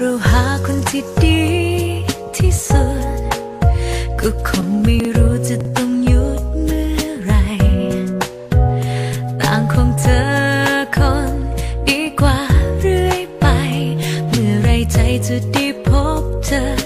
เราหาคนที่ดีที่สุด ก็คงไม่รู้จะต้องหยุดเมื่อไร ต่างของเธอคนดีกว่าเรื่อยไป เมื่อไรใจจะได้พบเธอ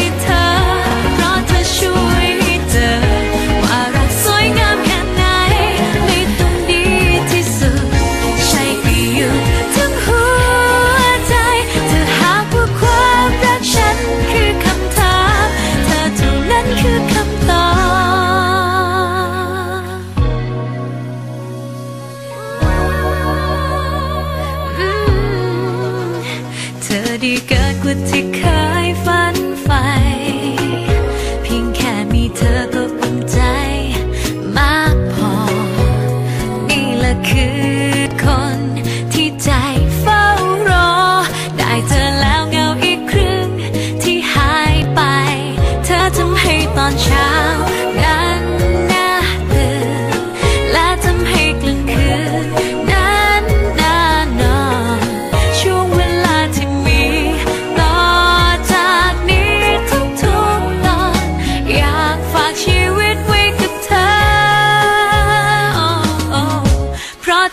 Lady Gag with Tikka.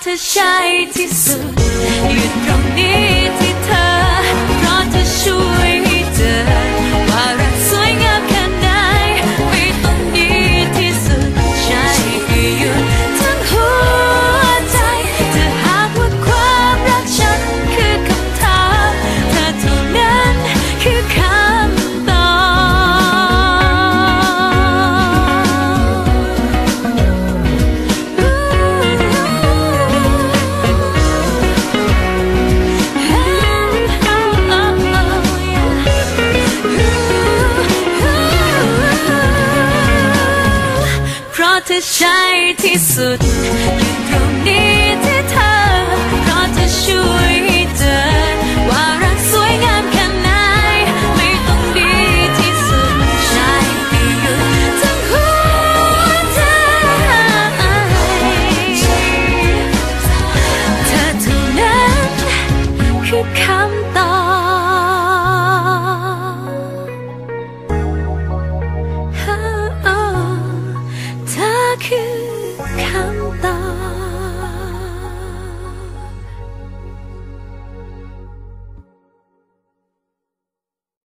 เธอใช่ที่สุดหยุดตรงนี้ to shine, to suit. You.